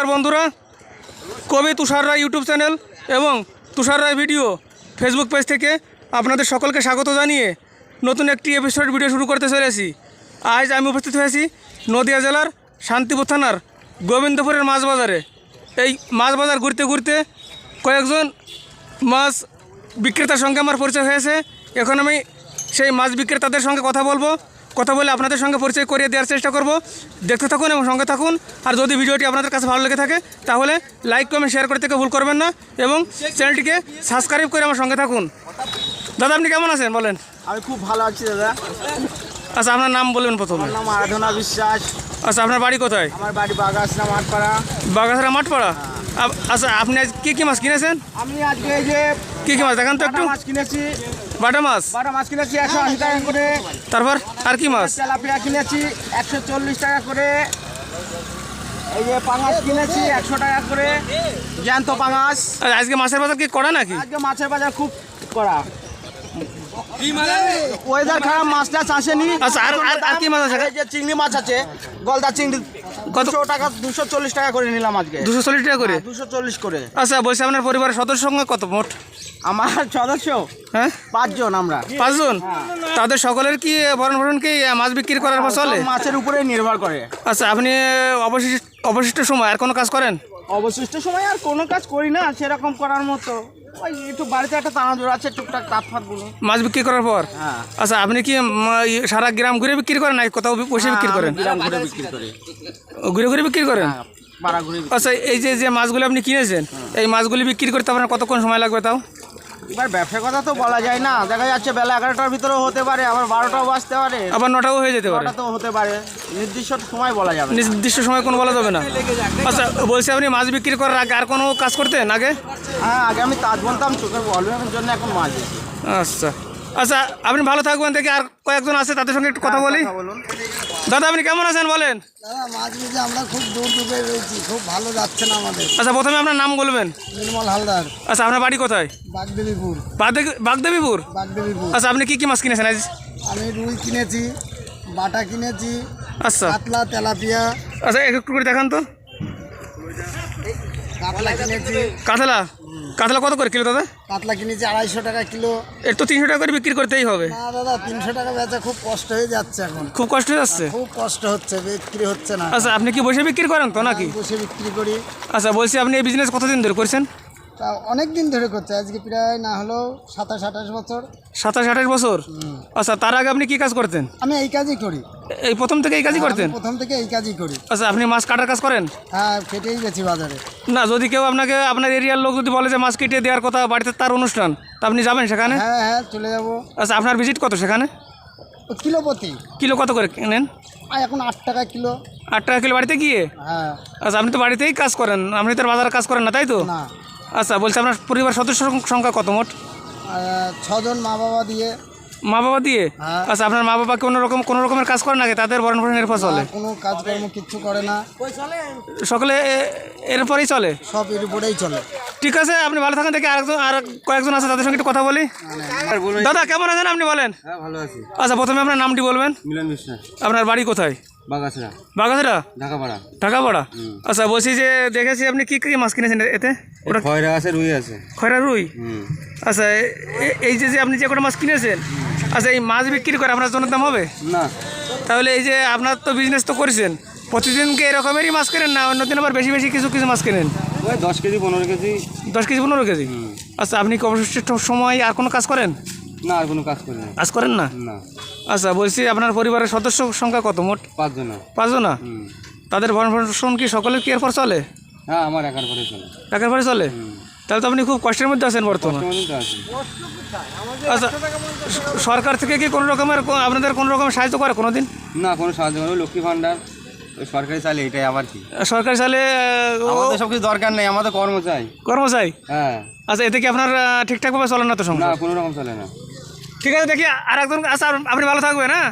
নমস্কার বন্ধুরা। কবি তুষার রায় ইউটিউব চ্যানেল এবং Tushar Roy video Facebook page থেকে আপনাদের সকলকে স্বাগত জানিয়ে নতুন একটি এপিসোড ভিডিও শুরু করতে চলেছি। আজ আমি উপস্থিত হয়েছি নদিয়া জেলার শান্তিপুর থানার গোবিন্দপুরের মাছ বাজারে এই মাছ বাজার ঘুরতে ঘুরতে কয়েকজন মাছ বিক্রেতার সঙ্গে আমার পরিচয় হয়েছে। এখন আমি সেই মাছ বিক্রেতাদের সঙ্গে কথা বলব। কথা বলে আপনাদের সঙ্গে পরিচয় করিয়ে দেওয়ার চেষ্টা করব। দেখতে থাকুন এবং সঙ্গে থাকুন। আর যদি ভিডিওটি আপনাদের কাছে ভালো লেগে থাকে তাহলে লাইক কমেন্ট শেয়ার করতে ভুল করবেন না এবং চ্যানেলটিকে সাবস্ক্রাইব করে আমার সঙ্গে থাকুন। দাদা আপনি কেমন আছেন? বলেন। আমি খুব ভালো আছি দাদা। আচ্ছা আপনার নাম বলবেন প্রথমে। নাম আরাধনা বিশ্বাস। আচ্ছা আপনার বাড়ি কোথায়? আমার বাড়ি বাগাসরা মাঠপাড়া। বাগাসরা মাঠপাড়া? আচ্ছা আপনি আজ কী কী মাছ কিনেছেন? আমি আজকে এই যে কী কী মাছ? দেখান তো একটু। মাছ কিনেছি। বাটা মাছ? বাটা মাছ কিনেছি একশো আশি টাকা করে। তারপর আর কি মাছ? তেলাপিয়া কিনেছি একশো চল্লিশ টাকা করে। এই যে পাঙাশ কিনেছি একশো টাকা করে। জ্যান্ত পাঙাশ। আজকে মাছের বাজার কি করা নাকি? আজকে মাছের বাজার খুব করা ওয়েদার খারাপ মাছটাছ আসেনি আচ্ছা, আর- আর- কি মাছ আছে? যে চিংড়ি মাছ আছে গলদা চিংড়ি টাকা দুশো চল্লিশ টাকা করে নিলাম আজকে। দুশো চল্লিশ টাকা করে? দুশো চল্লিশ করে। আচ্ছা বলছি আপনার পরিবারের সদস্য সঙ্গে কত মোট? আমার সদস্য। হ্যাঁ? পাঁচজন আমরা। পাঁচজন? তাদের সকলের কি ভরণ ভরণ কি মাছ বিক্রি করার পর চলে? মাছের উপরে নির্ভর করে। আচ্ছা আপনি অবশিষ্ট অবশিষ্ট সময় আর কোনো কাজ করেন? অবশিষ্ট সময় আর কোনো কাজ করি না সেরকম করার মতো। ওই একটু বাড়িতে একটা তানাজোর আছে টুকটাক তাপ ফাত মাছ বিক্রি করার পর? হ্যাঁ। আচ্ছা আপনি কি সারা গ্রাম ঘুরে বিক্রি করেন না কোথাও বসে বিক্রি করেন? গ্রাম ঘুরে বিক্রি করি। ঘুরে ঘুরে বিক্রি করেন? হ্যাঁ, আচ্ছা এই যে যে মাছগুলো আপনি কিনেছেন এই মাছগুলি বিক্রি করতে আপনার কতক্ষণ সময় লাগবে তাও? এবার ব্যবসার কথা তো বলা যায় না। দেখা যাচ্ছে বেলা এগারোটার ভিতরেও হতে পারে আবার বারোটাও বাজতে পারে। আবার নটাও হয়ে যেতে পারে। তো হতে পারে। নির্দিষ্ট সময় বলা যাবে না। নির্দিষ্ট সময় কোনো বলা যাবে না। আচ্ছা বলছি আপনি মাছ বিক্রি করার আগে আর কোনো কাজ করতেন আগে? হ্যাঁ আগে আমি তাজ বলতাম চোখের প্রবলেমের জন্য এখন মাছ। আচ্ছা। আচ্ছা আপনি ভালো থাকবেন দেখি আর কয়েকজন আছে তাদের সঙ্গে একটু কথা বলি। বলুন। দাদা আপনি কেমন আছেন বলেন? আমরা খুব দূর দূরে রয়েছি খুব ভালো যাচ্ছে না আমাদের। আচ্ছা প্রথমে আপনার নাম বলবেন? নির্মল হালদার। আচ্ছা আপনার বাড়ি কোথায়? বাগদেবীপুর। বাগদে- বাগদেবীপুর? বাগদেবীপুর। আচ্ছা আপনি কি কি মাছ কিনেছেন? আজ আমি রুই কিনেছি বাটা কিনেছি আচ্ছা। কাতলা তেলাপিয়া। আচ্ছা একটু করে দেখান তো। কাতলা কিনেছি। কাতলা? কাতলা কত করে কিলো দাদা? কাতলা কিনেছি আড়াইশো টাকা কিলো। এর তো তিনশো টাকা করে বিক্রি করতেই হবে। না দাদা তিনশো টাকা বেচা খুব কষ্ট হয়ে যাচ্ছে এখন। খুব কষ্ট হয়ে যাচ্ছে? খুব কষ্ট হচ্ছে বিক্রি হচ্ছে না। আচ্ছা আপনি কি বসে বিক্রি করেন তো নাকি? বসে বিক্রি করি। আচ্ছা বলছি আপনি এই বিজনেস কতদিন ধরে করছেন? তা অনেক দিন ধরে করছে আজকে প্রায় না হলেও সাতাশ আঠাশ বছর। সাতাশ আঠাশ বছর? আচ্ছা তার আগে আপনি কি কাজ করতেন? আমি এই কাজই করি। এই প্রথম থেকে এই কাজই করতেন? প্রথম থেকে এই কাজই করি। আচ্ছা আপনি মাছ কাটার কাজ করেন? হ্যাঁ কেটেই গেছি বাজারে। না যদি কেউ আপনাকে আপনার এরিয়ার লোক যদি বলে যে মাছ কেটে দেওয়ার কথা বাড়িতে তার অনুষ্ঠান তা আপনি যাবেন সেখানে? হ্যাঁ হ্যাঁ চলে যাব। আচ্ছা আপনার ভিজিট কত সেখানে? কিলো প্রতি। কিলো কত করে নেন? এখন আট টাকা কিলো। আট টাকা কিলো বাড়িতে গিয়ে? হ্যাঁ। আচ্ছা আপনি তো বাড়িতেই কাজ করেন আপনি তো বাজারে কাজ করেন না তাই তো? না। আচ্ছা বলছি আপনার পরিবার সদস্য সংখ্যা কত মোট? ছজন মা বাবা দিয়ে। মা বাবা দিয়ে? হ্যাঁ। আচ্ছা আপনার মা বাবা কোনো রকম কোনো রকমের কাজ করে নাকি? তাদের ভরণ পোষণের পর চলে? কোনো কাজকর্ম কিচ্ছু করে না। সকলে এ- এরপরেই চলে? সব এর উপরেই চলে। ঠিক আছে আপনি ভালো থাকেন দেখি আরেকজন আর কয়েকজন আছে তাদের সঙ্গে একটু কথা বলি। দাদা কেমন আছেন আপনি বলেন? হ্যাঁ ভালো আছি। আচ্ছা প্রথমে আপনার নামটি বলবেন? মিলন বিশ্বাস আপনার বাড়ি কোথায়? বাগাছড়া। ঢাকাপাড়া। ঢাকাপাড়া? আচ্ছা বলছি যে দেখেছি আপনি কি কি মাছ কিনেছেন এতে? ওটা খয়রা আছে রুই আছে। খয়রা রুই? আচ্ছা এই যে যে আপনি যে মাছ কিনেছেন আচ্ছা এই মাছ বিক্রি করে আপনার জন্য দাম হবে? না। তাহলে এই যে আপনার তো বিজনেস তো করেছেন প্রতিদিন কি এরকমেরই মাছ কেনেন না অন্যদিন আবার বেশি বেশি কিছু কিছু মাছ কেনেন? দশ কেজি পনেরো কেজি। দশ কেজি পনেরো কেজি? আচ্ছা আপনি কি অবশিষ্ট সময় আর কোনো কাজ করেন? না আর কোনো কাজ করি না। কাজ করেন না? না। আচ্ছা বলছি আপনার পরিবারের সদস্য সংখ্যা কত মোট? পাঁচজন। পাঁচজন? তাদের ভরণ পোষণ কি সকলের কি এরপর চলে? হ্যাঁ আমার একার পরে চলে। টাকার পরে চলে? তাহলে তো আপনি খুব কষ্টের মধ্যে আছেন বর্তমান। আচ্ছা সরকার থেকে কি কোনো রকমের আপনাদের কোনো রকমের সাহায্য করে কোনো দিন না কোনো সাহায্য করে লক্ষ্মী ভাণ্ডার সরকারি চালে এটাই আবার কি? সরকারি সালে আমাদের সব কিছু দরকার নেই আমাদের কর্ম চাই কর্মচারী? হ্যাঁ। আচ্ছা এতে কি আপনার ঠিকঠাকভাবে চলেন না তো না কোনো রকম চলে না। ঠিক আছে দেখি আর একজন আচ্ছা আপনি ভালো থাকবেন হ্যাঁ?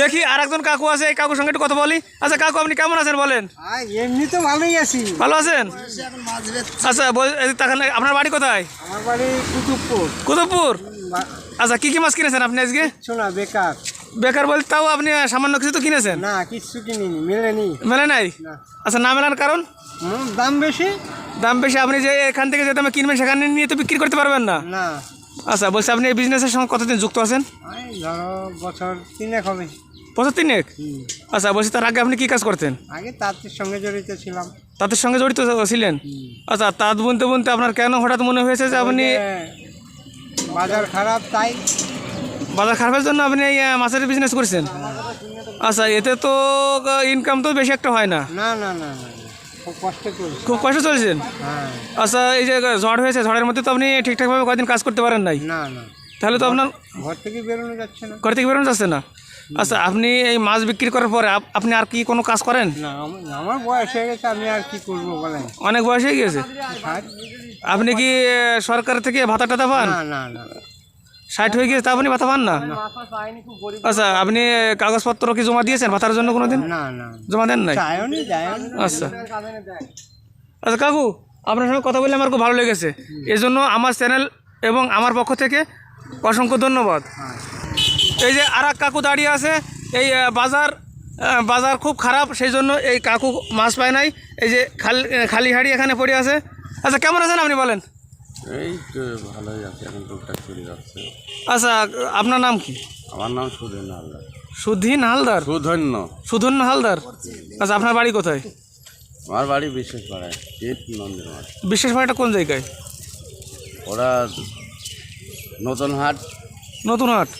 দেখি আর একজন কাকু আছে এই কাকুর সঙ্গে একটু কথা বলি। আচ্ছা কাকু আপনি কেমন আছেন বলেন? এমনি তো ভালোই আছি। ভালো আছেন? আচ্ছা তাহলে আপনার বাড়ি কোথায়? আমার বাড়ি কুতুবপুর। কুতুবপুর? আচ্ছা কি কি মাছ কিনেছেন আপনি আজকে? শোনা বেকার। বেকার বলতে তাও আপনি সামান্য কিছু তো কিনেছেন? না কিছু কিনিনি মেলেনি মেলে নাই? আচ্ছা না মেলার কারণ? দাম বেশি। দাম বেশি আপনি যে এখান থেকে যে দামে কিনবেন সেখানে নিয়ে তো বিক্রি করতে পারবেন না? না। আচ্ছা বলছি আপনি এই বিজনেসের সঙ্গে কতদিন যুক্ত আছেন? ধরো বছর তিনেক হবে। বছর তিনেক। আচ্ছা বলছি তার আগে আপনি কী কাজ করতেন? আগে তাঁতের সঙ্গে জড়িত ছিলাম। তাদের সঙ্গে জড়িত ছিলেন? আচ্ছা তাঁত বুনতে বুনতে আপনার কেন হঠাৎ মনে হয়েছে যে আপনি বাজার খারাপ তাই বাজার খারাপের জন্য আপনি এই মাছের বিজনেস করছেন? আচ্ছা এতে তো ইনকাম তো বেশি একটা হয় না। না না না। খুব কষ্ট চলছেন? হ্যাঁ। আচ্ছা এই যে ঝড় হয়েছে ঝড়ের মধ্যে তো আপনি ঠিকঠাকভাবে কদিন কাজ করতে পারেন নাই? না না। তাহলে তো আপনার ঘর থেকে বেরোনো যাচ্ছে না। ঘর থেকে বেরোনো যাচ্ছে না? আচ্ছা আপনি এই মাছ বিক্রি করার পরে আপনি আর কি কোনো কাজ করেন? না আমার বয়স হয়ে গেছে আমি আর কি করব বলেন? অনেক বয়স হয়ে গেছে? আপনি কি সরকার থেকে ভাতা টাতা পান? না না না। ষাট হয়ে গিয়েছে তা আপনি ভাতা পান না? আচ্ছা আপনি কাগজপত্র কি জমা দিয়েছেন ভাতার জন্য কোনো দিন জমা দেন নাই? আচ্ছা। আচ্ছা কাকু আপনার সঙ্গে কথা বলে আমার খুব ভালো লেগেছে। এই জন্য আমার চ্যানেল এবং আমার পক্ষ থেকে অসংখ্য ধন্যবাদ। এই যে আর এক কাকু দাঁড়িয়ে আছে এই বাজার বাজার খুব খারাপ সেই জন্য এই কাকু মাছ পায় নাই। এই যে খালি খালি হাড়ি এখানে পড়ে আছে। আচ্ছা কেমন আছেন আপনি বলেন? এই তো ভালোই আছে এখন টুকটাক চলে যাচ্ছে। আচ্ছা আপনার নাম কি? আমার নাম সুধীন হালদার। সুধীন হালদার? সুধন্য। সুধন্য হালদার? আচ্ছা আপনার বাড়ি কোথায়? আমার বাড়ি বিশেষ পাড়ায় শীত নন্দির মাঠ বিশেষ বাড়িটা কোন জায়গায়? ওরা নতুন হাট। নতুন হাট।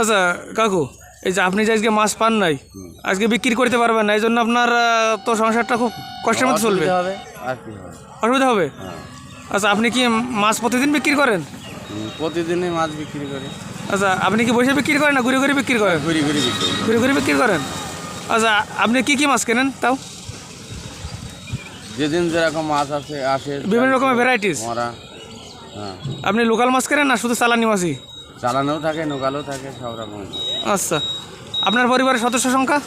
আচ্ছা কাকু এই যে আপনি যে আজকে মাছ পান নাই আজকে বিক্রি করতে পারবেন না এই জন্য আপনার তো সংসারটা খুব কষ্টের মধ্যে চলবে। অসুবিধা হবে। আর কি হবে? অসুবিধা হবে? হ্যাঁ। আচ্ছা আপনি কি মাছ প্রতিদিন বিক্রি করেন? প্রতিদিনই মাছ বিক্রি করি। আচ্ছা আপনি কি বসে বিক্রি করেন না ঘুরে ঘুরে বিক্রি করেন? ঘুরে ঘুরি বিক্রি ঘুরে ঘুরে বিক্রি করেন? আচ্ছা আপনি কি কি মাছ কেনেন তাও? যেদিন যেরকম মাছ আছে আসে বিভিন্ন রকমের ভ্যারাইটিস আপনি লোকাল মাছ কেনেন না শুধু চালানি মাছই? চালানোও থাকে নোকালও থাকে সব রকম আচ্ছা। আপনার পরিবারের সদস্য সংখ্যা?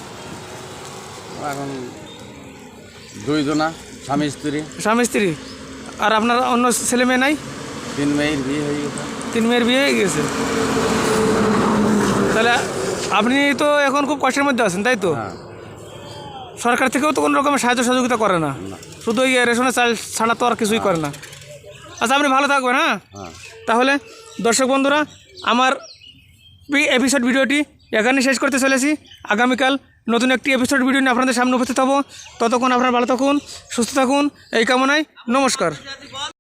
এখন দুইজনা স্বামী স্ত্রী। স্বামী স্ত্রী। আর আপনার অন্য ছেলে মেয়ে নাই? তিন মেয়ের বিয়ে হয়ে গেছে। তিন মেয়ের বিয়ে হয়ে গেছে। তাহলে আপনি তো এখন খুব কষ্টের মধ্যে আছেন তাই তো? হ্যাঁ। সরকার থেকেও তো কোনো রকমের সাহায্য সহযোগিতা করে না। শুধু ওই রেশনের চাল ছাড়া তো আর কিছুই করে না। আচ্ছা আপনি ভালো থাকবেন হ্যাঁ? হ্যাঁ। তাহলে দর্শক বন্ধুরা আমার এপিসোড ভিডিওটি এখানে শেষ করতে চলেছি। আগামীকাল নতুন একটি এপিসোড ভিডিও নিয়ে আপনাদের সামনে উপস্থিত হব। ততক্ষণ আপনারা ভালো থাকুন, সুস্থ থাকুন, এই কামনায় নমস্কার।